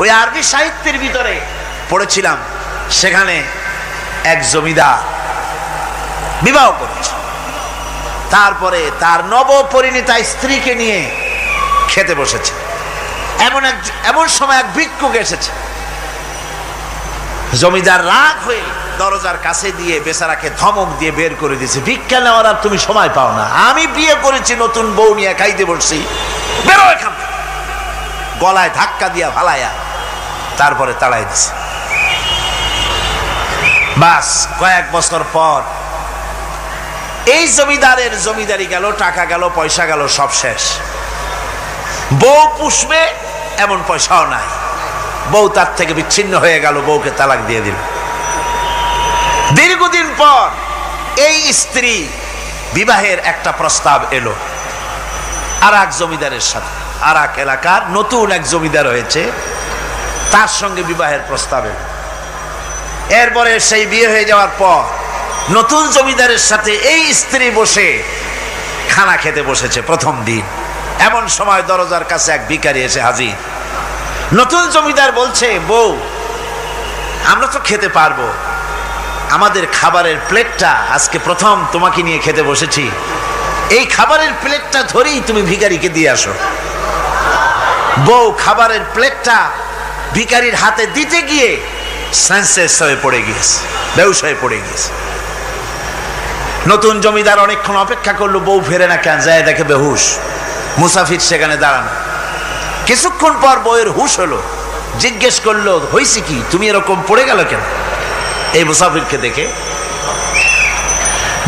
ওই আরবি সাহিত্যের ভিতরে পড়েছিলাম, সেখানে এক জমিদার বিবাহ করেছে। তারপরে তার নবপরিণীতা স্ত্রীকে নিয়ে খেতে বসেছে। এমন এক, এমন সময় এক ভিক্ষুক এসেছে। জমিদার রাগ হয়ে দরজার কাছে দিয়ে বেচারাকে ধমক দিয়ে বের করে দিয়েছে, ভিক্ষা নেওয়ার আর তুমি সময় পাও না। আমি বিয়ে করেছি, নতুন বউ নিয়ে খাইতে বসছি। বেরো এখান গলায় ধাক্কা দিয়া ভালায়া তারপরে তাড়াই দিছে। বাস, কয়েক বছর পর এই জমিদারের জমিদারি গেল, টাকা গেল, পয়সা গেল, সব শেষ। বউ পুষবে, এমন পয়সাও নাই। বউ তার থেকে বিচ্ছিন্ন হয়ে গেল, বউকে তালাক দিয়ে দিল। দীর্ঘদিন পর এই স্ত্রী বিবাহের একটা প্রস্তাব এলো আর এক জমিদারের সাথে। আর এক এলাকার নতুন এক জমিদার হয়েছে তার সঙ্গে বিবাহের প্রস্তাবে। এরপরে সেই বিয়ে হয়ে যাওয়ার পর নতুন জমিদারের সাথে এই স্ত্রী বসে খানা খেতে বসেছে প্রথম দিন। এমন সময় দরজার কাছে এক ভিখারি এসে হাজির। নতুন জমিদার বলছে, বউ, আমরা তো খেতে পারব। আমাদের খাবারের প্লেটটা আজকে প্রথম তোমাকে নিয়ে খেতে বসেছি। এই খাবারের প্লেটটা ধরেই তুমি ভিখারিকে দিয়ে আসো। বউ, খাবারের প্লেটটা ভিখারির হাতে দিতে গিয়ে সেন্সেস হয়ে পড়ে গিয়েছে বেউস হয়ে পড়ে গিয়েছে। নতুন জমিদার অনেকক্ষণ অপেক্ষা করল, বউ ফেরে না কেন, যায় দেখে বেহুশ। মুসাফির সেখানে দাঁড়ানো। কিছুক্ষণ পর বউয়ের হুশ হলো, জিজ্ঞেস করল হয়েছে কি? তুমি এরকম পড়ে গেল কেন? এই মুসাফিরকে দেখে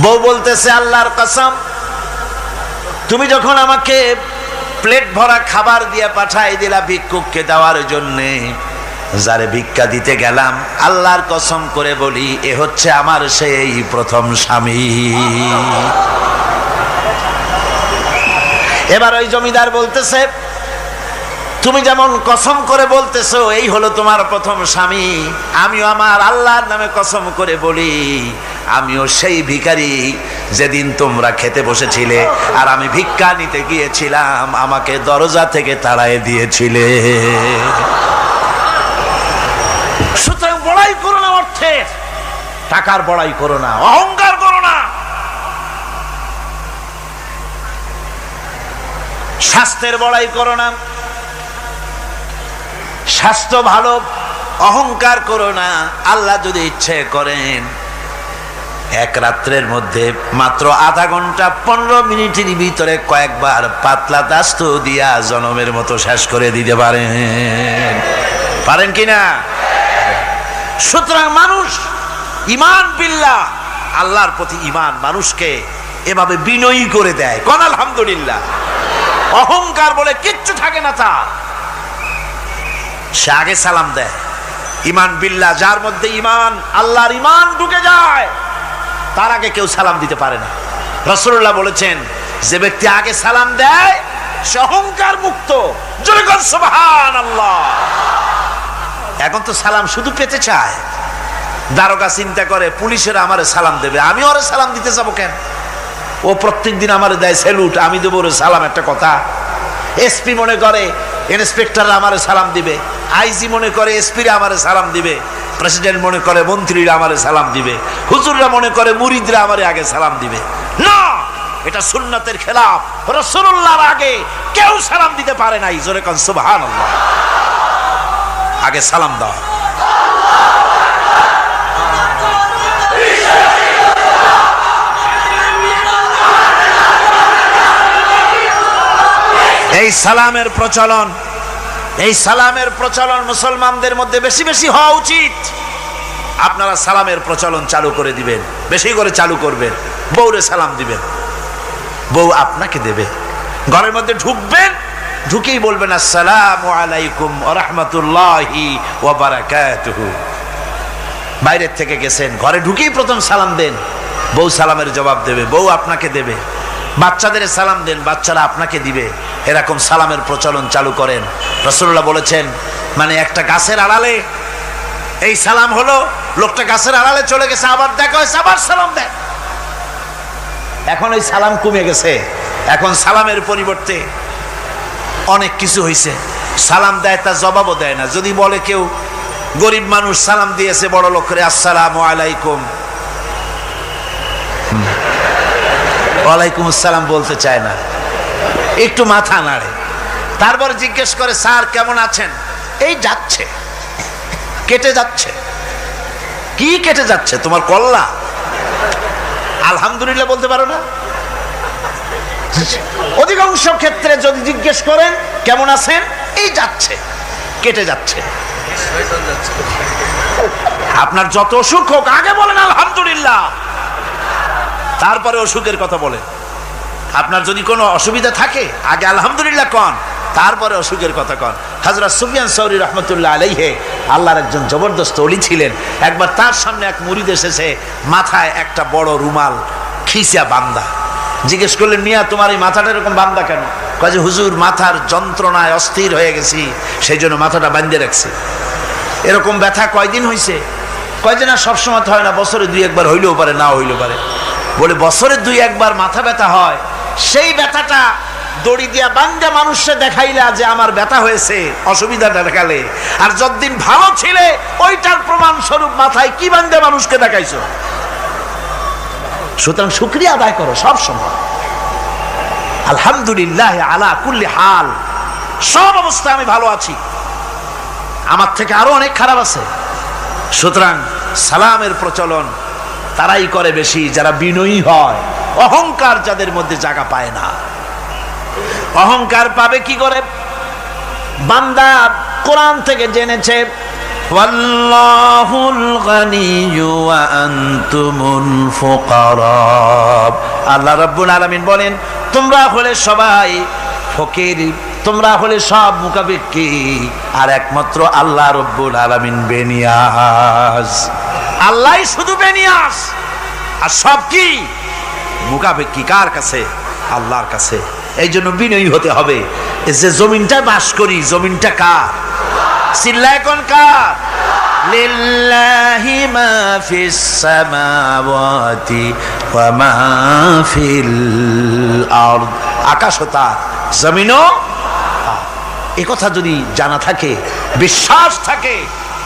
বউ বলতেছে, আল্লাহর কসম, তুমি যখন আমাকে প্লেট ভরা খাবার দিয়ে পাঠাই দিলা ভিক্ষুককে দেওয়ার জন্যে। যারে ভিক্ষা দিতে গেলাম, আল্লাহর কসম করে বলি, এ হচ্ছে আমার সেই প্রথম স্বামী। এবার ওই জমিদার বলতেছে, তুমি যেমন কসম করে বলতেছো, এই হলো তোমার প্রথম স্বামী। আমিও আমার আল্লাহর নামে কসম করে বলি, আমিও সেই ভিখারি যেদিন তোমরা খেতে বসেছিলে আর আমি ভিক্ষা নিতে গিয়েছিলাম, আমাকে দরজা থেকে তাড়ায় দিয়েছিলে। সুতরাং বড়াই করো না অর্থে, টাকার বড়াই করো না, অহংকার করো না। স্বাস্থ্যের বড়াই করো না, স্বাস্থ্য ভালো, অহংকার করো না, আল্লাহ যদি ইচ্ছে করেন এক রাত্রের মধ্যে মাত্র আধা ঘণ্টা পনেরো মিনিটের ভিতরে কয়েকবার পাতলা দাস্ত দিয়া জনমের মতো শেষ করে দিতে পারেন পারেন কি না? সুতরাং মানুষ ইমান বিল্লাহ আল্লাহর প্রতি ইমান মানুষকে এভাবে বিনয়ী করে দেয়। কোন আলহামদুলিল্লাহ। অহংকার বলে কিচ্ছু থাকে না তার। সে আগে সালাম দেয়। ইমান বিল্লা, যার মধ্যে ইমান, আল্লাহর ইমান ঢুকে যায়। তার আগে কেউ সালাম দিতে পারে না। রসুল্লাহ বলেছেন, যে ব্যক্তি আগে সালাম দেয়, সে অহংকার মুক্ত। এখন তো সালাম শুধু পেতে চায়। দারোগা চিন্তা করে, পুলিশের আমারে সালাম দেবে। আমি ওরে সালাম দিতে যাব কেন? ও প্রত্যেক দিন আমার দেয় স্যালুট আমি দেবো ওরে সালাম, একটা কথা। এসপি মনে করে, ইন্সপেক্টররা আমারে সালাম দিবে। আইজি মনে করে, এসপিরা আমারে সালাম দিবে। প্রেসিডেন্ট মনে করে মন্ত্রীরা আমারে সালাম দিবে। হুজুররা মনে করে মুরিদরা আমারে আগে সালাম দিবে। না! এটা সুন্নতের খেলাফ। রসুল্লাহর আগে কেউ সালাম দিতে পারে নাই। জোরে কন সুবহান আগে সালাম দাও। এই সালামের প্রচলন এই সালামের প্রচলন মুসলমানদের মধ্যে বেশি বেশি হওয়া উচিত। আপনারা সালামের প্রচলন চালু করে দিবেন, বেশি করে চালু করবেন, বউরে সালাম দিবেন। বউ আপনাকে দেবে। ঘরের মধ্যে ঢুকবেন, ঢুকেই বলবেন, আসসালাম আলাইকুম রহমতুল্লাহি বাইরের থেকে গেছেন, ঘরে ঢুকেই প্রথম সালাম দেন। বউ সালামের জবাব দেবে, বউ আপনাকে দেবে। বাচ্চাদের সালাম দেন, বাচ্চারা আপনাকে দিবে। এরকম সালামের প্রচলন চালু করেন। রসুল্লাহ বলেছেন মানে একটা গাছের আড়ালে, এই সালাম হলো, লোকটা গাছের আড়ালে চলে গেছে, আবার দেখা হয়েছে, আবার সালাম দেয়। এখন ওই সালাম কমে গেছে। এখন সালামের পরিবর্তে অনেক কিছু হয়েছে সালাম দেয় তার জবাবও দেয় না। যদি বলে কেউ, গরিব মানুষ সালাম দিয়েছে বড় লোক করে আসসালামু আলাইকুম। ওয়ালাইকুম আসসালাম বলতে চায় না। একটু মাথা নাড়ে। তারপর জিজ্ঞেস করে, স্যার, কেমন আছেন? এই যাচ্ছে। কেটে যাচ্ছে। কি কেটে যাচ্ছে? তোমার কল্লা? আলহামদুলিল্লাহ, বলতে পারো না। অধিকাংশ ক্ষেত্রে যদি জিজ্ঞেস করেন, কেমন আছেন? এই যাচ্ছে। কেটে যাচ্ছে। আপনার যত অসুখ হোক, আগে বলেন আলহামদুলিল্লাহ। তারপরে অসুখের কথা বলে। আপনার যদি কোনো অসুবিধা থাকে, আগে আলহামদুলিল্লাহ কন, তারপরে অসুখের কথা কন। হাজরা সুফিয়ান সৌরি রহমতুল্লাহ আলাইহে আল্লাহর একজন জবরদস্ত অলি ছিলেন। একবার তার সামনে এক মুরিদ এসেছে, মাথায় একটা বড় রুমাল খিসা বান্দা। জিজ্ঞেস করলেন, মিয়া, তোমার এই মাথাটা এরকম বান্দা কেন? কাজে হুজুর, মাথার যন্ত্রণায় অস্থির হয়ে গেছি সেই জন্য মাথাটা বান্ধে রাখছি। এরকম ব্যথা কয়দিন হয়েছে কয়দিন আর সবসময় তো হয় না, বছরে দুই একবার হইলেও পারে না হইলেও পারে। বলে বছরে দুই একবার মাথা ব্যথা হয়। সেই ব্যথাটা দড়ি দিয়া বাঙ্গা মানুষে দেখাইলা যে আমার ব্যথা হয়েছে, অসুবিধাটা দেখালে। আর যতদিন ভালো ছিলে, ওইটার প্রমাণ স্বরূপ মাথায় কি বাঙ্গা মানুষকে দেখাইছো? সুতরাং শুক্রিয়া আদায় করো সব সময়। আলহামদুলিল্লাহ আলা কুল্লি হাল। সব অবস্থায় আমি ভালো আছি। আমার থেকে আরও অনেক খারাপ আছে। সুতরাং সালামের প্রচলন তারাই করে বেশি, যারা বিনয়ী হয়। অহংকার যাদের মধ্যে জায়গা পায় না। অহংকার পাবে কি করে? বান্দা কোরআন থেকে জেনেছে আল্লাহ রাব্বুল আলামিন বলেন, তোমরা হলে সবাই ফকির, তোমরা হলে সব মুকাবিক্কি আর একমাত্র আল্লাহ রব্বুল আলামিন বেনিয়াস আল্লাহই শুধু বেনিয়াস আর সব কি? মুকাবিক্কি কার কাছে? আল্লাহর কাছে। এই জন্য বিনয়ী হতে হবে। যে জমিনটা বাস করি, জমিনটা কার? চিল্লায় কোন কার? লিল্লাহি মা ফিস সামাওয়াতি ওয়া মা ফিল আরদ। আকাশ তার, জমিনও এ কথা যদি জানা থাকে, বিশ্বাস থাকে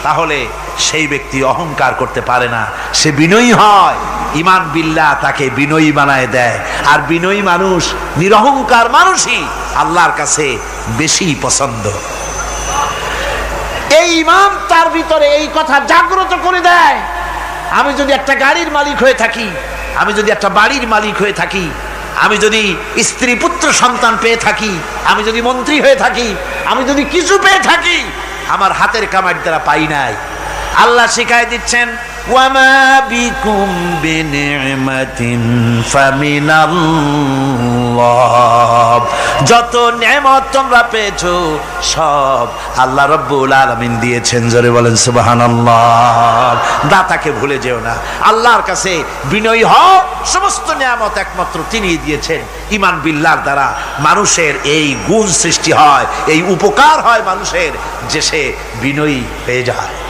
তাহলে সেই ব্যক্তি অহংকার করতে পারে না। সে বিনয়ী হয়। ইমান বিল্লা তাকে বিনয়ী বানায় দেয়। আর বিনয়ী মানুষ নিরহংকার মানুষই আল্লাহর কাছে বেশি পছন্দ। এই ইমান তার ভিতরে এই কথা জাগ্রত করে দেয়। আমি যদি একটা গাড়ির মালিক হয়ে থাকি, আমি যদি একটা বাড়ির মালিক হয়ে থাকি, আমি যদি স্ত্রী পুত্র সন্তান পেয়ে থাকি, আমি যদি মন্ত্রী হয়ে থাকি, আমি যদি কিছু পেয়ে থাকি আমার হাতের কামাই তারা পাই নাই। আল্লাহ শিখাই দিচ্ছেন ওয়ামা বিকুম বিনিমাতিন ফামিনাল্লাহ যত নেমত তোমরা পেয়েছ, সব আল্লাহ রব্বুল আলামিন দিয়েছেন। জোরে বলেন, সুবহানাল্লাহ। দাতাকে ভুলে যেও না। আল্লাহর কাছে বিনয়ী হও, সমস্ত নিয়ামত একমাত্র তিনি দিয়েছেন। ইমান বিল্লাহর দ্বারা মানুষের এই গুণ সৃষ্টি হয়, এই উপকার হয় মানুষের, যে সে বিনয়ী হয়ে যায়।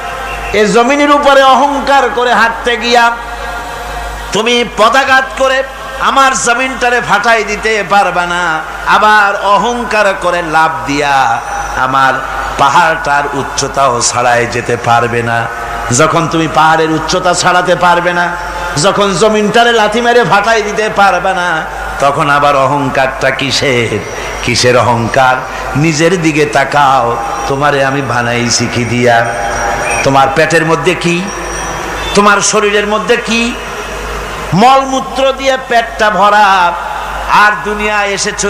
এ জমিনের উপরে অহংকার করে হাঁটতে গিয়া তুমি পদাঘাত করে আমার জমিনটারে ফাটাই দিতে পারবে না, আবার অহংকার করে লাভ দিয়া আমার পাহাড়টার উচ্চতাও ছাড়াই যেতে পারবে না। যখন তুমি পাহাড়ের উচ্চতা ছাড়াতে পারবে না, যখন জমিনটারে লাথি মেরে ফাটাই দিতে পারবে না, তখন আবার অহংকারটা কিসের? কিসের অহংকার? নিজের দিকে তাকাও, তোমারে আমি বানাই শিখি দিয়া। তোমার পেটের মধ্যে কি? তোমার শরীরের মধ্যে কি? মলমূত্র দিয়ে পেটটা ভরা। আর দুনিয়া এসেছ,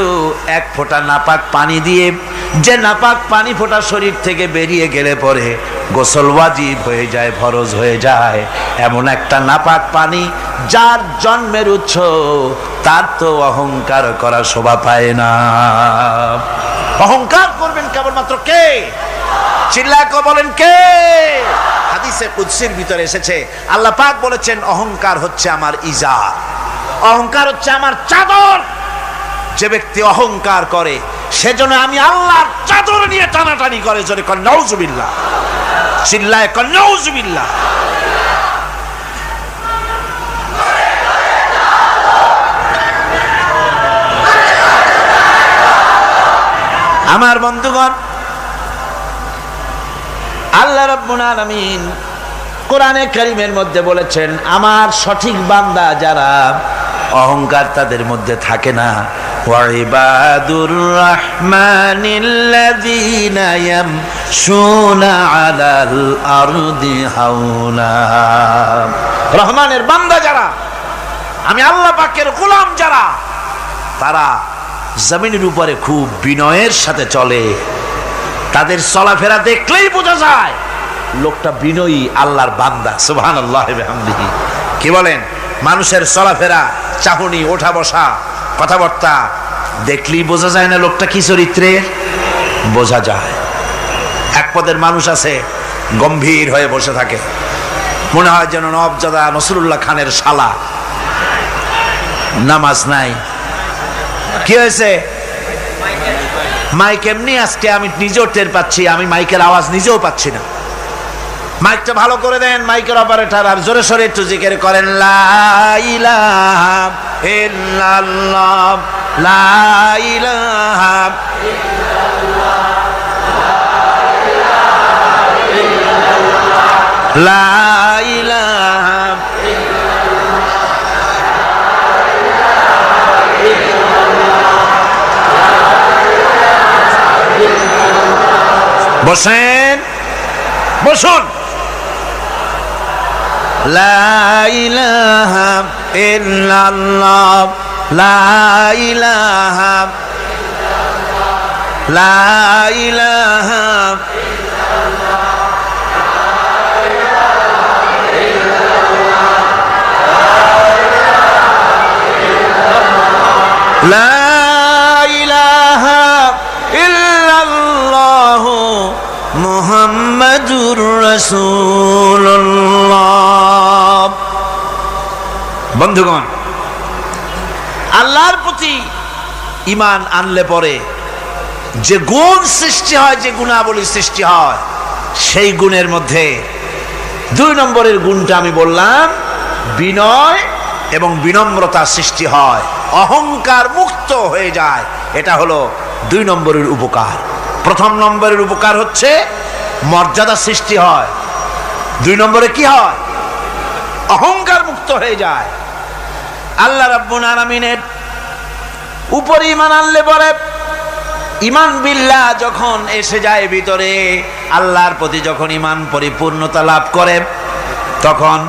এক ফোঁটা নাপাক পানি দিয়ে। যে নাপাক পানি ফোঁটা শরীর থেকে বেরিয়ে গেলে পরে গোসল ওয়াজিব হয়ে যায়, ফরজ হয়ে যায়। এমন একটা নাপাক পানি, যার জন্মের উৎস, তার তো অহংকার করা শোভা পায় না। অহংকার করবেন কেবলমাত্র কে? চিল্লায় কে বলেন কে? হাদিসে কুদসির ভিতরে এসেছে, আল্লাহ পাক বলেছেন, অহংকার হচ্ছে আমার ইজা অহংকার হচ্ছে আমার চাদর। যে ব্যক্তি অহংকার করে, সেজন্য আমি আল্লাহর চাদর নিয়ে টানাটানি করে, জোরে কর নৌজুবিল্লাহ চিল্লায় কর নৌজুবিল্লাহ আমার বন্ধুগণ আল্লাহ রাব্বুল আলামিন কোরআনে কারিমের মধ্যে বলেছেন, আমার সঠিক বান্দা যারা অহংকার তাদের মধ্যে থাকে না। ওয়াইবাদুর রাহমানিল্লাযীনা ইয়ামশুনা আলাল আরদি হাওলা। রহমানের বান্দা যারা, আমি আল্লাহ পাকের গোলাম যারা, তারা জমিনের উপরে খুব বিনয়ের সাথে চলে। তাদের চলাফেরা দেখলেই বোঝা যায়। লোকটা বিনয়ী, আল্লাহর বান্দা সুবহান আল্লাহ কি বলেন? মানুষের চলাফেরা, চাহনি ওঠা বসা কথাবার্তা, দেখলেই বোঝা যায় না লোকটা কি চরিত্রের বোঝা যায়। এক পদের মানুষ আছে, গম্ভীর হয়ে বসে থাকে। মনে হয় যেন নবজাদা নসরুল্লাহ খানের শালা। নামাজ নাই। কি হয়েছে? মাইক এমনি আজকে আমি নিজেও টের পাচ্ছি, আমি মাইকের আওয়াজ নিজেও পাচ্ছি না। মাইকটা ভালো করে দেন, মাইকের অপারেটর, আর জোরে সরে একটু জিকের করেন লা বসেন। বসুন। লা ইলাহা ইল্লাল্লাহ লা ইলাহা মুহাম্মাদুর রাসূলুল্লাহ। বন্ধুগণ আল্লাহর প্রতি ইমান আনলে পরে যে গুণ সৃষ্টি হয় যে গুণাবলী সৃষ্টি হয় সেই গুণের মধ্যে দুই নম্বরের গুণটা আমি বললাম বিনয় এবং বিনম্রতা সৃষ্টি হয় অহংকার মুক্ত হয়ে যায়। এটা হলো দুই নম্বরের উপকার। প্রথম নম্বরের উপকার হচ্ছে মর্যাদা সৃষ্টি হয়। দুই নম্বরে কি হয়? অহংকার মুক্ত হয়ে যায়। আল্লাহ রাব্বুল আলামিনের উপরে ইমান আনলে পরে ইমান বিল্লাহ যখন এসে যায় ভিতরে, আল্লাহর প্রতি যখন ইমান পরিপূর্ণতা লাভ করে, তখন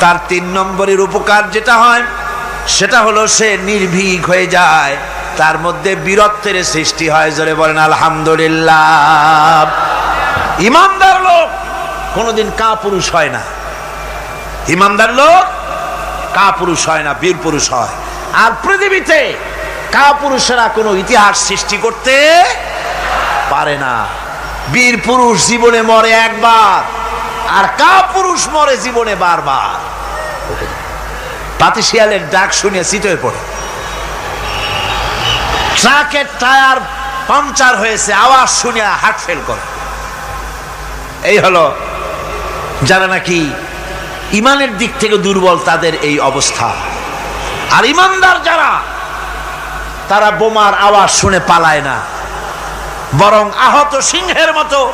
তার তিন নম্বরের উপকার যেটা হয়, সেটা হলো সে নির্ভীক হয়ে যায়। তার মধ্যে বীরত্বের সৃষ্টি হয়, জোরে বলেন আলহামদুলিল্লাহ। ইমানদার লোক কোনোদিন কা পুরুষ হয় না। ইমানদার লোক কা পুরুষ হয় না, বীর পুরুষ হয়। আর পৃথিবীতে কা পুরুষেরা কোনো ইতিহাস সৃষ্টি করতে পারে না। বীর পুরুষ জীবনে মরে একবার, আর কা পুরুষ মরে জীবনে বারবার। পাতিশিয়ালের ডাক শুনে চিত হয়ে পড়ে। ট্রাকের টায়ার পাংচার হয়েছে, আওয়াজ শুনে হার্ট ফেল করে। এই হলো যারা নাকি ইমানের দিক থেকে দুর্বল, তাদের এই অবস্থা। আর ইমানদার যারা, তারা বোমার আওয়াজ শুনে পালায় না। বরং আহত সিংহের মতো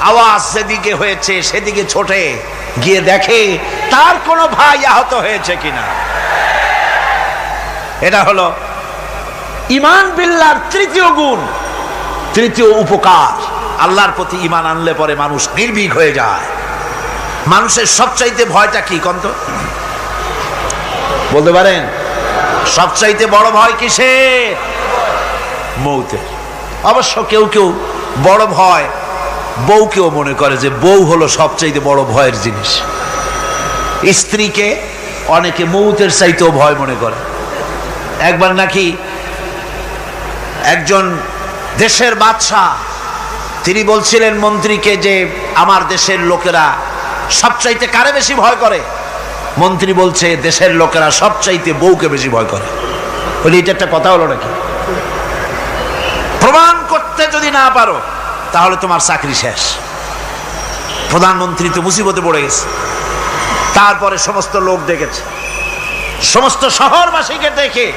আওয়াজ যেদিকে হয়েছে, সেদিকে ছোটে গিয়ে দেখে তার কোনো ভাই আহত হয়েছে কিনা। এটা হলো ইমান বিল্লার তৃতীয় গুণ, তৃতীয় উপকার। আল্লাহর প্রতি ইমান আনলে পরে মানুষ নির্ভীক হয়ে যায়। মানুষের সবচাইতে ভয়টা কি, কন্ত? বলতে পারেন? সবচাইতে বড় ভয় কিসের? মৌতের। অবশ্য কেউ কেউ বড় ভয় বউকেও মনে করে যে বউ হলো সবচাইতে বড় ভয়ের জিনিস। স্ত্রীকে অনেকে মৌতের চাইতেও ভয় মনে করে। একবার নাকি একজন দেশের বাদশাহ তিনি বলছিলেন, মন্ত্রীকে যে আমার দেশের লোকেরা সবচাইতে কারে বেশি ভয় করে? মন্ত্রী বলছে, দেশের লোকেরা সবচাইতে বউকে বেশি ভয় করে। বলি, এটা একটা কথা হলো নাকি? প্রমাণ করতে যদি না পারো, তাহলে তোমার চাকরি শেষ। প্রধানমন্ত্রী তো মুসিবতে পড়ে গেছে। তারপরে সমস্ত লোক দেখেছে। সমস্ত শহরবাসীকে দেখে।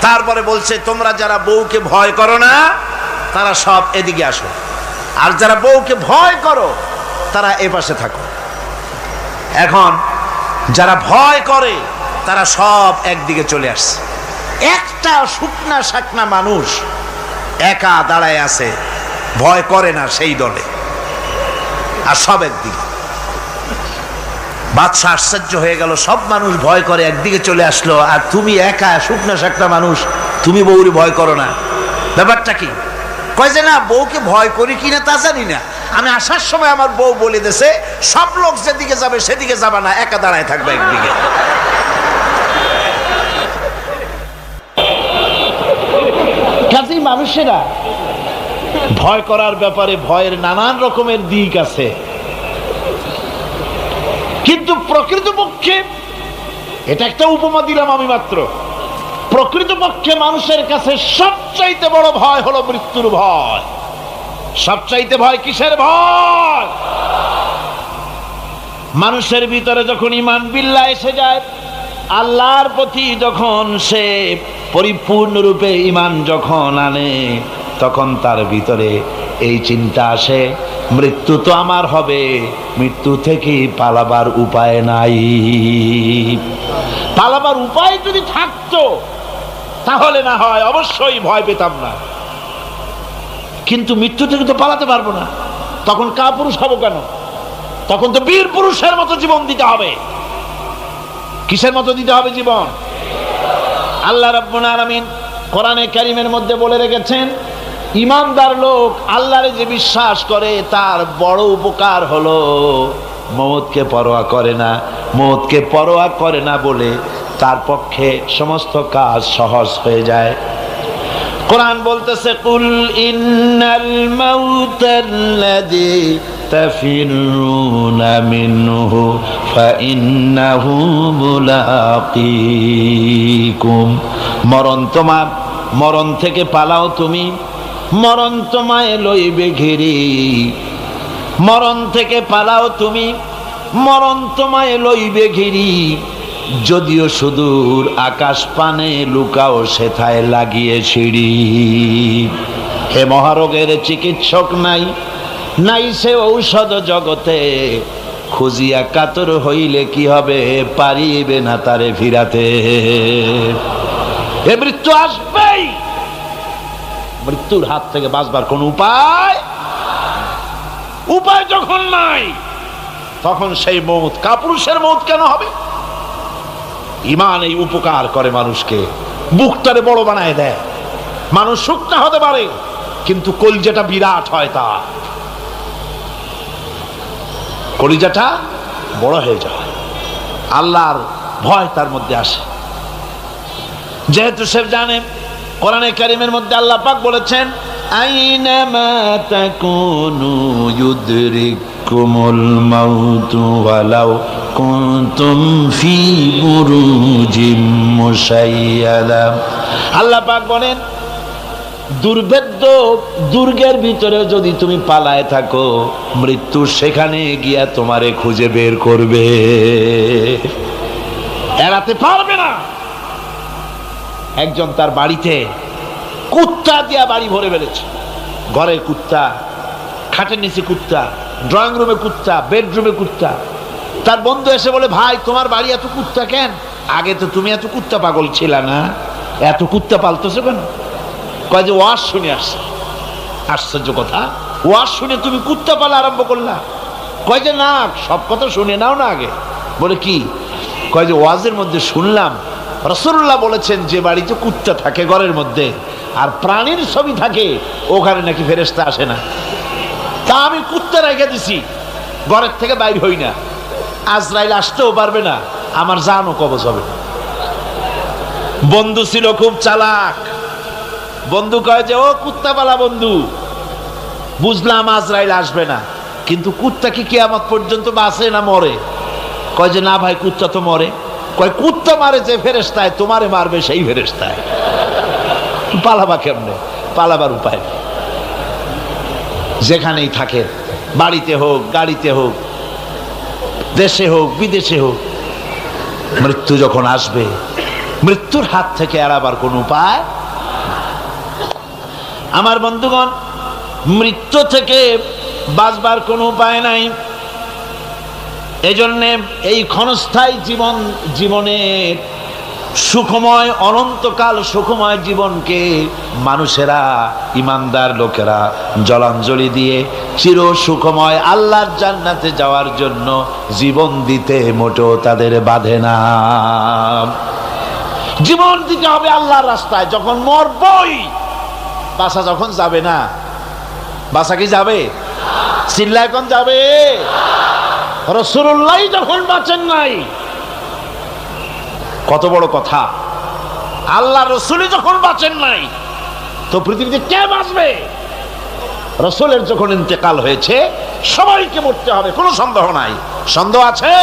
তারপরে বলছে, তোমরা যারা বউকে ভয় করো না, তারা সব এদিকে আসো। আর যারা বউকে ভয় করো, তারা এ পাশে থাকো। এখন যারা ভয় করে, তারা সব একদিকে চলে আসছে। একটা শুকনা শাকনা মানুষ একা দাঁড়ায় আছে, ভয় করে না সেই দলে। আর সব একদিকে। বাদশাহ আশ্চর্য হয়ে গেল, সব মানুষ ভয় করে, একদিকে চলে আসলো। আর তুমি একা শুকনা শাকনা মানুষ, তুমি বউরি ভয় করো না। ব্যাপারটা কি? কয় যে না, বউকে ভয় করি কিনা তা জানি না। আমি আসার সময় আমার বউ বলে দেছে, সব লোক যেদিকে যাবে সেদিকে যাবে না, একা দাঁড়ায় থাকবে একদিকে। কাজেই মানুষেরা, ভয় করার ব্যাপারে ভয়ের নানান রকমের দিক আছে। কিন্তু প্রকৃতপক্ষে, এটা একটা উপমা দিলাম আমি মাত্র। প্রকৃতপক্ষে মানুষের কাছে সবচাইতে বড় ভয় হলো মৃত্যুর ভয়। সবচাইতে ভয় কিসের ভয়? মানুষের ভিতরে যখন ইমান বিল্লা এসে যায়, আল্লাহর প্রতি যখন সে পরিপূর্ণরূপে ইমান যখন আনে, তখন তার ভিতরে এই চিন্তা আসে, মৃত্যু তো আমার হবে, মৃত্যু থেকে পালাবার উপায় নাই। পালাবার উপায় যদি থাকতো তাহলে না হয় অবশ্যই ভয় পেতাম না। কিন্তু মৃত্যু থেকে তো পালাতে পারব না। তখন কা পুরুষ হব কেন? তখন তো বীর পুরুষের মতো জীবন দিতে হবে। কিসের মতো দিতে হবে জীবন? আল্লাহ রাব্বুল আলামিন কোরআনে কারিমের মধ্যে বলে রেখেছেন, ইমানদার লোক আল্লাহরে যে বিশ্বাস করে তার বড় উপকার হলো মমতকে পরোয়া করে না মমতকে পরোয়া করে না বলে তার পক্ষে সমস্ত কাজ সহজ হয়ে যায়। কোরআন বলতেছে, কুল ইন্নাল মাউতাল্লাযী তাফিরুনা মিনহু ফাইন্নাহু মুলাকীকুম। মরণ তোমার, মরণ থেকে পালাও তুমি, মরণ তোমায় লইবে ঘিরি। মরণ থেকে পালাও তুমি, মরণ তোমায় লইবে ঘিরি। যদিও সুদূর আকাশ পানে লুকাও সেথায় লাগিয়ে সিঁড়ি। হে মহারোগের চিকিৎসক নাই নাই সে ঔষধ জগতে। খুঁজিয়া কাতর হইলে কি হবে, পারিবে না তারে ফিরাতে। এ মৃত্যু আসবেই। মৃত্যুর হাত থেকে বাঁচবার কোন উপায়? উপায় যখন নাই, তখন সেই মৌত, কাপুরুষের মৌত কেন হবে? ইমান এই উপকার করে মানুষকে। বুকটারে বড় বানায় দেয়। মানুষ শুকনা হতে পারে, কিন্তু কলিজাটা বিরাট হয় তা কলিজাটা বড় হয়ে যায়। আল্লাহর ভয় তার মধ্যে আসে। যেহেতু সে জানে, কোরআনে কারিমের মধ্যে আল্লাহ পাক বলেছেন আইনামা তাকুনু ইউদরিকুমুল মাউতু ওয়ালাউ কুনতুম ফি বুরুজিম মুশাইয়াদা আল্লাহ পাক বলেন, দুর্ভেদ্য দুর্গের ভিতরে যদি তুমি পালায় থাকো, মৃত্যু সেখানে গিয়া তোমারে খুঁজে বের করবে। এড়াতে পারবে না। একজন তার বাড়িতে কুত্তা দিয়া বাড়ি ভরে ফেলেছে। ঘরে কুত্তা, খাটের নিচে কুত্তা ড্রয়িং রুমে কুত্তা বেডরুমে কুত্তা। তার বন্ধু এসে বলে, ভাই, তোমার বাড়ি এত কুত্তা কেন? আগে তো তুমি এত কুত্তা পাগল ছিল না? এত কুত্তা পালতেছো কেন? কয় যে ওয়াজ শুনে আসছে। আশ্চর্য কথা ওয়াজ শুনে তুমি কুত্তা পালা আরম্ভ করলা? কয় যে, না, সব কথা শুনে নাও না আগে। বলে, কি? কয় যে, ওয়াজের মধ্যে শুনলাম রসুল্লাহ বলেছেন যে বাড়িতে কুত্তা থাকে ঘরের মধ্যে। আর প্রাণীর ছবি থাকে, ওখানে নাকি ফেরেস্তা আসে না। তা আমি কুত্তা রেখে দিছি, ঘরের থেকে বাইর হই না। আজরাইল আসতেও পারবে না, আমার জানও কবজ হবে। বন্ধু ছিল খুব চালাক। বন্ধু কয় যে, ও কুত্তাপালা বন্ধু, বুঝলাম আজরাইল আসবে না, কিন্তু কুত্তা কি কেয়ামত পর্যন্ত বাঁচে না মরে? কয় যে, না ভাই, কুত্তা তো মরে। কয়, কুত্তা মারে যে ফেরেস্তায় তোমারে মারবে সেই ফেরেস্তায় পালাবা কেমনে? পালাবার উপায় নেই। যেখানেই থাকেন বাড়িতে হোক, গাড়িতে হোক, দেশে হোক, বিদেশে হোক, মৃত্যু যখন আসবে, মৃত্যুর হাত থেকে এড়াবার কোন উপায় আমার বন্ধুগণ, মৃত্যু থেকে বাঁচবার কোনো উপায় নাই। এজন্যে এই ক্ষণস্থায়ী জীবন, জীবনের সুখময়, অনন্তকাল সুখময় জীবনকে মানুষেরা, ইমানদার লোকেরা জলাঞ্জলি দিয়ে চির সুখময় আল্লাহর জান্নাতে যাওয়ার জন্য জীবন দিতে মোটেও তাদের বাধে না। জীবন দিতে হবে আল্লাহর রাস্তায়, যখন মরবই, বাসা যখন যাবে না? বাসা কি যাবে? চিল্লা এখন যাবে? রসুল্লাহ যখন বাঁচেন নাই কত বড় কথা। আল্লাহ রসুলই যখন বাঁচেন নাই, তো পৃথিবীতে কে বাঁচবে? রসুলের যখন ইন্তেকাল হয়েছে, সবাইকে মরতে হবে, কোনো সন্দেহ নাই। সন্দেহ আছে?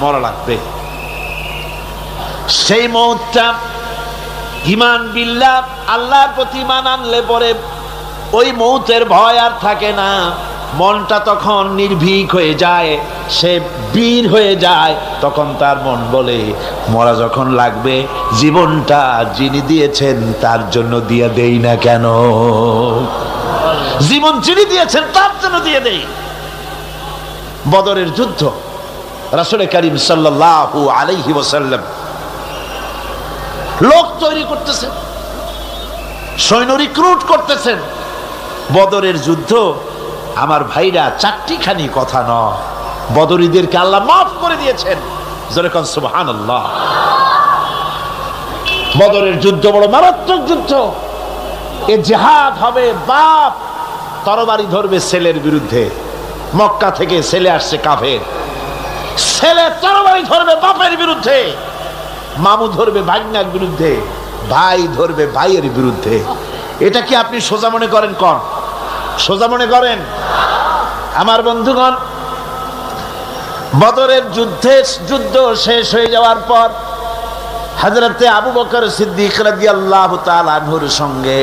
মরা লাগবে। সেই মুহূর্তটা ইমান বিল্লাহ আল্লাহর প্রতি ইমান আনলে পরে ওই মৌতের ভয় আর থাকে না। মনটা তখন নির্ভীক হয়ে যায়, সে বীর হয়ে যায়, তখন তার মন বলে, মরা যখন লাগবে, জীবনটা যিনি দিয়েছেন, তার জন্য দিয়ে দেই না কেন? জীবন যিনি দিয়েছেন, তার জন্য দিয়ে দেই। বদরের যুদ্ধ, রাসুল করিম সাল্লাল্লাহু আলাইহি ওয়াসাল্লাম লোক তৈরি করতেছেন, সৈন্য রিক্রুট করতেছেন। বদরের যুদ্ধ আমার ভাইরা চারটিখানি কথা নয়। বদরীদেরকে আল্লাহ মাফ করে দিয়েছেন। যেরকম সুবহান বদরের যুদ্ধ বড় মারাত্মক যুদ্ধ। এ জেহাদ হবে বাপ, তরবারি ধরবে ছেলের বিরুদ্ধে। মক্কা থেকে ছেলে আসছে কাফের। ছেলে তরবারি ধরবে বাপের বিরুদ্ধে। মামু ধরবে ভাগ্নার বিরুদ্ধে। ভাই ধরবে ভাইয়ের বিরুদ্ধে। এটা কি আপনি সোজা মনে করেন কন? সোজা মনে করেন? আমার বন্ধুগণ, বদরের যুদ্ধে যুদ্ধ শেষ হয়ে যাওয়ার পর হাজরতে আবু বকর সিদ্দিক আনহুর সঙ্গে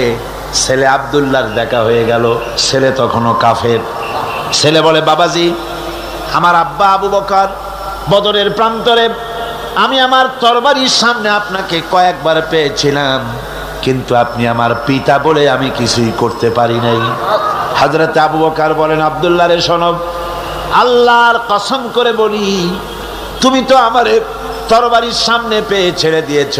ছেলে আব্দুল্লাহর দেখা হয়ে গেল। ছেলে তখনও কাফের। ছেলে বলে, বাবাজি, আমার আব্বা আবু বকর বদরের প্রান্তরে, আমি আমার তরবারির সামনে আপনাকে কয়েকবার পেয়েছিলাম, কিন্তু আপনি আমার পিতা বলে আমি কিছুই করতে পারি নাই। হাজরত আবু বকার বলেন আবদুল্লাহ রে সনব আল্লাহর কসম করে বলি, তুমি তো আমার তরবারির সামনে পেয়ে ছেড়ে দিয়েছ,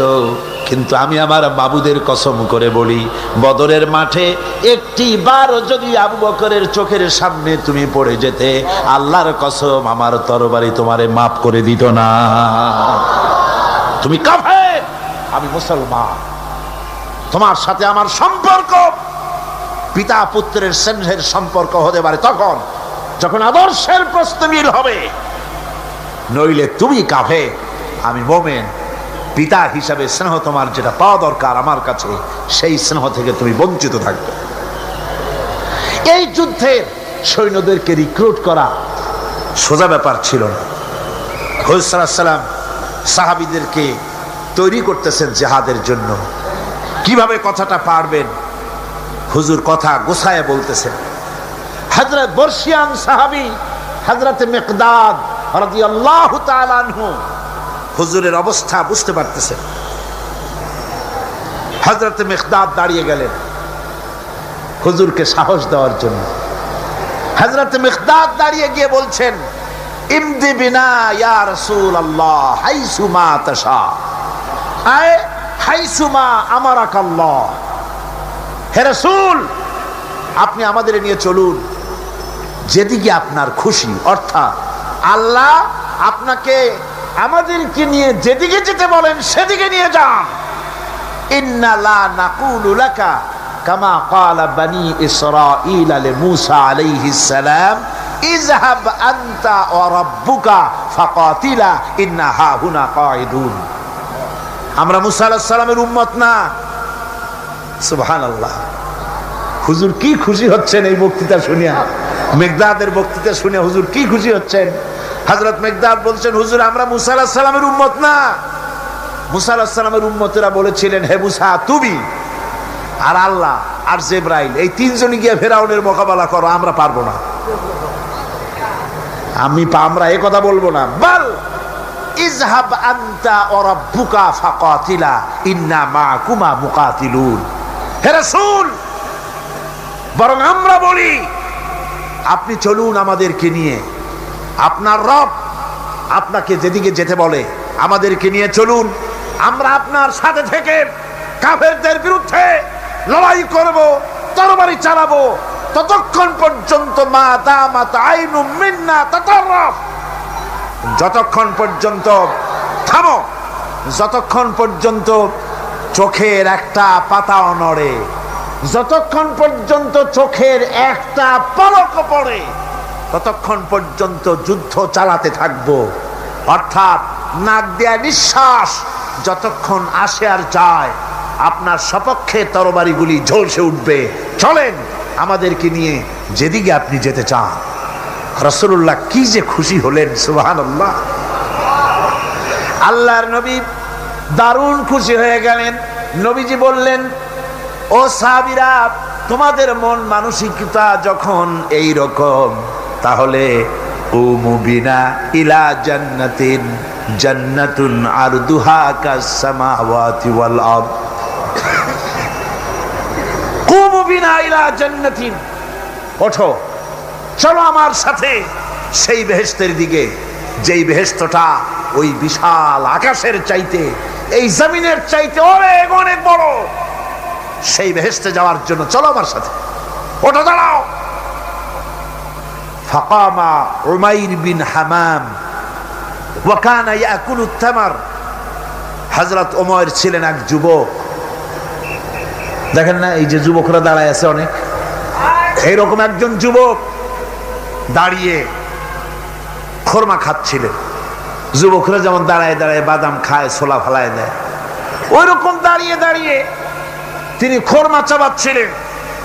কিন্তু আমি আমার বাবুদের কসম করে বলি, বদরের মাঠে একটি বার যদি আবু বকরের চোখের সামনে তুমি পড়ে যেতে, আল্লাহর কসম আমার তরবারি তোমারে মাফ করে দিত না। তুমি কাফের, আমি মুসলমান, তোমার সাথে আমার সম্পর্ক। পিতা পুত্রের স্নেহের সম্পর্ক হতে পারে তখন যখন আদর্শের প্রশ্ন মিল হবে। নইলে তুমি কাফে আমি মোমেন। পিতা হিসাবে স্নেহ তোমার যেটা পাওয়া দরকার আমার কাছে, সেই স্নেহ থেকে তুমি বঞ্চিত থাকবে। এই যুদ্ধে সৈন্যদেরকে রিক্রুট করা সোজা ব্যাপার ছিল না। হজসালাম সাহাবিদেরকে তৈরি করতেছেন জেহাদের জন্য। কীভাবে কথাটা পারবেন? হুজুর কথা গোসায় বলতেছেন হজরত বর্ষিয়ান সাহাবি হজরত মেকদাদ রাদিয়াল্লাহু হুজুরের অবস্থা বুঝতে পারতেছেন হজরত মেকদাদ দাঁড়িয়ে গেলেন হুজুরকে সাহস দেওয়ার জন্য। হজরত মেকদাদ দাঁড়িয়ে গিয়ে বলছেন, ইমদি বিনা রাসূল আল্লাহ হাইসুমা তাশা। আয়, হাইসুমা আমারাক আল্লাহ হে রাসূল, আপনি আমাদের নিয়ে চলুন। যেদিকে আপনার খুশি, অর্থাৎ আল্লাহ আপনাকে আমাদেরকে নিয়ে যেদিকে যেতে বলেন, সেদিকে নিয়ে যান। বানি আলাইহিস সালাম ইন্না আমরা মুসা আলাইহিস উম্মত না। সুবহান হুজুর কি খুশি হচ্ছেন এই বক্তৃতা শুনিয়া? মেঘদাদের বক্তৃতা শুনে হুজুর কি খুশি হচ্ছেন? হজরত মেঘদাদ বলছেন, হুজুর, আমরা মুসা আলাহিস সালামের উম্মত না। মুসা আলাহিস সালামের উম্মতেরা বলেছিলেন, হে মুসা, তুমি আর আল্লাহ আর জেব্রাইল, এই তিনজনই গিয়ে ফেরাউনের মোকাবেলা করো, আমরা পারব না। আমি আমরা এ কথা বলব না। বল ইজহাব আনতা ওয়া রাব্বুকা ফাকাতিলা, ইন্না মাআকুমা মুকাতিলুন। হে রাসূল, বরং আমরা বলি, আপনি চলুন আমাদেরকে নিয়ে, আপনার রব আপনাকে যেদিকে যেতে বলে, আমাদেরকে নিয়ে চলুন। আমরা আপনার সাথে থেকে কাফেরদের বিরুদ্ধে লড়াই করব, তরবারি চালাবো। ততক্ষণ পর্যন্ত মা দামাত আইনু মিন্না তাতাররাফ। যতক্ষণ পর্যন্ত, থামো। যতক্ষণ পর্যন্ত চোখের একটা পাতা নড়ে। যতক্ষণ পর্যন্ত চোখের একটা পলক পড়ে, ততক্ষণ পর্যন্ত যুদ্ধ চালাতে থাকব। অর্থাৎ নাক দেয়া নিঃশ্বাস যতক্ষণ আসে আর যায়, আপনার সপক্ষে তরবারিগুলি ঝলসে উঠবে। চলেন আমাদেরকে নিয়ে যেদিকে আপনি যেতে চান। রসুল্লাহ কি যে খুশি হলেন সুবাহান আল্লাহর নবী দারুণ খুশি হয়ে গেলেন। নবীজি বললেন, ও সাহাবিরা, তোমাদের মন মানসিকতা যখন এই রকম তাহলে ও মুবিনা ইলা জান্নাতিন, জান্নাতুন আরদুহা কাসসামাওয়াতি ওয়াল আরদ কুমু বিনা ইলা জান্নাতিন। ওঠো, চলো আমার সাথে সেই বেহেস্তের দিকে, যেই বেহেস্তটা ওই বিশাল আকাশের চাইতে এই জমিনের চাইতে অনেক অনেক বড়। সেই বেহেস্তে যাওয়ার জন্য চলো আমার সাথে। ওটা দাঁড়াও। ফাকামা উমাইর বিন হামাম ওয়াকানা ইয়াকুলু তামার। হযরত ওমর ছিলেন এক যুবক। দেখেন না, এই যে যুবকরা দাঁড়ায় আছে অনেক। এইরকম একজন যুবক দাঁড়িয়ে খোরমা খাচ্ছিলেন। যুবকরা যেমন দাঁড়ায় দাঁড়ায় বাদাম খায়, ছোলা ফালায় দেয়। ওই রকম দাঁড়িয়ে দাঁড়িয়ে তিনি খোরমা চাবাচ্ছিলেন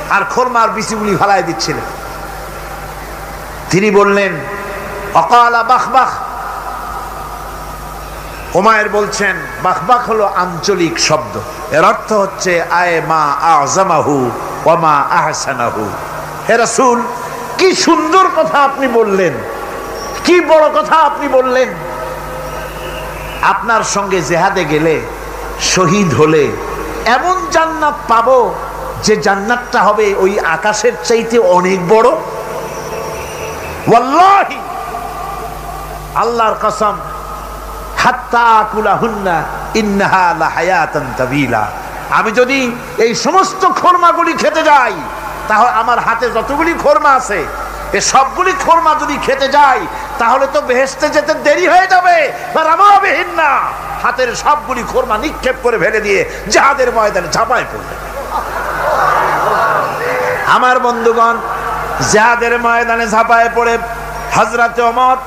আর খোরমার বিচিগুলি ফালায় দিচ্ছিলেন। তিনি বললেন, অকালা বাখ বাখ। ওমায়ের বলছেন বাখবাক হলো আঞ্চলিক শব্দ। এর অর্থ হচ্ছে, আয় মা আজামাহু ওমা আহসানাহু। হে রাসূল, কি সুন্দর কথা আপনি বললেন, কি বড় কথা আপনি বললেন। আপনার সঙ্গে জেহাদে গেলে, শহীদ হলে, এমন জান্নাত পাবো যে জান্নাতটা হবে ওই আকাশের চাইতে অনেক বড়। ওয়াল্লাহি! আল্লাহর কসম আমি যদি এই সমস্ত খোরমাগুলি খেতে যাই, তাহলে আমার হাতে যতগুলি খোরমা আছে, এ সবগুলি খোরমা যদি খেতে যাই তাহলে তো বেহেস্তে যেতে দেরি হয়ে যাবে রামাবিহীন না। হাতের সবগুলি খোরমা নিক্ষেপ করে ফেলে দিয়ে জাহাদের ময়দানে ঝাঁপায় পড়বে আমার বন্ধুগণ, জাহাদের ময়দানে ঝাঁপায় পড়ে হজরত অমর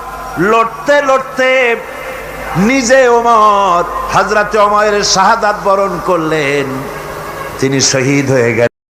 লড়তে লড়তে নিজে ওমর হজরত অমরের শাহাদাত বরণ করলেন। তিনি শহীদ হয়ে গেলেন।